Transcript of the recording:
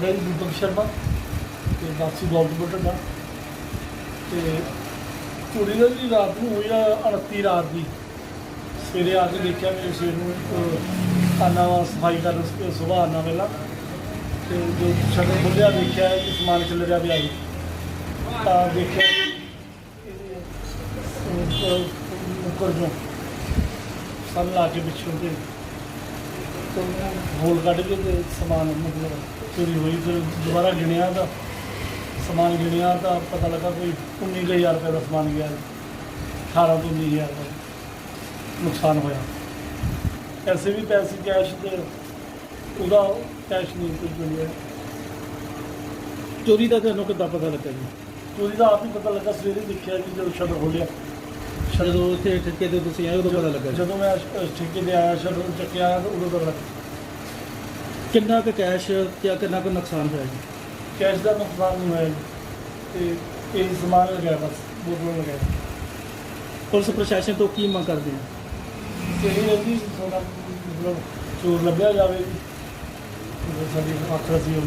ਮੇਰਾ ਜੀ ਦੀਪਕ ਸ਼ਰਮਾ ਤੇ ਬਾਸੀ ਦੌਲਤਪੁਰ ਦਾ। ਤੇ ਚੋਰੀ ਦਾ ਜੀ ਰਾਤ ਨੂੰ ਹੋਈ ਆ 29 ਰਾਤ ਦੀ। ਸਵੇਰੇ ਆ ਕੇ ਦੇਖਿਆ ਮੇਰੇ ਸਿਰ ਨੂੰ ਇੱਕ ਵਾ ਸਫ਼ਾਈ ਕਰਨ ਸੁਬਾਹ ਆਨਾ ਵੇਲਾ। ਤੇ ਜੋ ਸ਼ਟਰ ਖੁੱਲਿਆ ਦੇਖਿਆ ਕਿ ਸਮਾਨ ਚੱਲ ਰਿਹਾ ਪਿਆ ਸੀ ਤਾਂ ਦੇਖਿਆ ਕਿ ਮੁਕਰ ਜੋ ਸਨ ਲਾ ਕੇ ਪਿੱਛੋਂ ਤੇ ਤੋਂ ਹੋਲ ਕੱਢ ਕੇ ਤੇ ਸਮਾਨ ਮਤਲਬ ਚੋਰੀ ਹੋਈ ਫਿਰ ਦੁਬਾਰਾ ਗਿਣਿਆ ਤਾਂ ਸਮਾਨ ਗਿਣਿਆ ਤਾਂ ਪਤਾ ਲੱਗਾ ਕੋਈ 19000 ਰੁਪਏ ਦਾ ਸਮਾਨ ਗਿਆ 18 ਤੋਂ 19000 ਦਾ ਨੁਕਸਾਨ ਹੋਇਆ। ਪੈਸੇ ਵੀ ਪੈਸੇ ਕੈਸ਼ ਤੇ ਉਹਦਾ ਕੈਸ਼ ਨਹੀਂ ਕੁਝ ਮਿਲਿਆ। ਚੋਰੀ ਦਾ ਤੁਹਾਨੂੰ ਕਿੱਦਾਂ ਪਤਾ ਲੱਗਾ ਜੀ? ਚੋਰੀ ਦਾ ਆਪ ਹੀ ਪਤਾ ਲੱਗਾ ਸਵੇਰੇ ਦੇਖਿਆ ਜੀ ਜਦੋਂ ਸ਼ਟਰ ਖੋਲਿਆ ਜਦੋਂ ਇੱਥੇ ਠੇਕੇ ਤੇ ਤੁਸੀਂ ਆਏ ਉਦੋਂ ਪਤਾ ਲੱਗਾ ਜਦੋਂ ਮੈਂ ਠੇਕੇ ਤੇ ਆਇਆ ਸ਼ਟਰ ਚੱਕਿਆ ਉਦੋਂ ਪਤਾ ਲੱਗਾ। ਕਿੰਨਾ ਕੁ ਕੈਸ਼ ਤੇ ਕਿੰਨਾ ਕੁ ਨੁਕਸਾਨ ਹੋਇਆ ਜੀ? ਕੈਸ਼ ਦਾ ਨੁਕਸਾਨ ਨਹੀਂ ਹੋਇਆ ਜੀ। ਤੇ ਇਹ ਸਮਾਨ ਲਗਾਇਆ ਬਸ ਬੋਤਲ ਲਗਾਇਆ ਪੁਲਿਸ ਪ੍ਰਸ਼ਾਸਨ ਤੋਂ ਕੀ ਮੰਗ ਕਰਦੇ ਆ ਤੇ ਇਹ ਹੈ ਜੀ ਥੋੜਾ ਮਤਲਬ ਚੋਰ ਲੱਭਿਆ ਜਾਵੇ ਜੀ ਸਾਡੀ ਅੱਖ ਰਸੀ ਹੋਵੇ।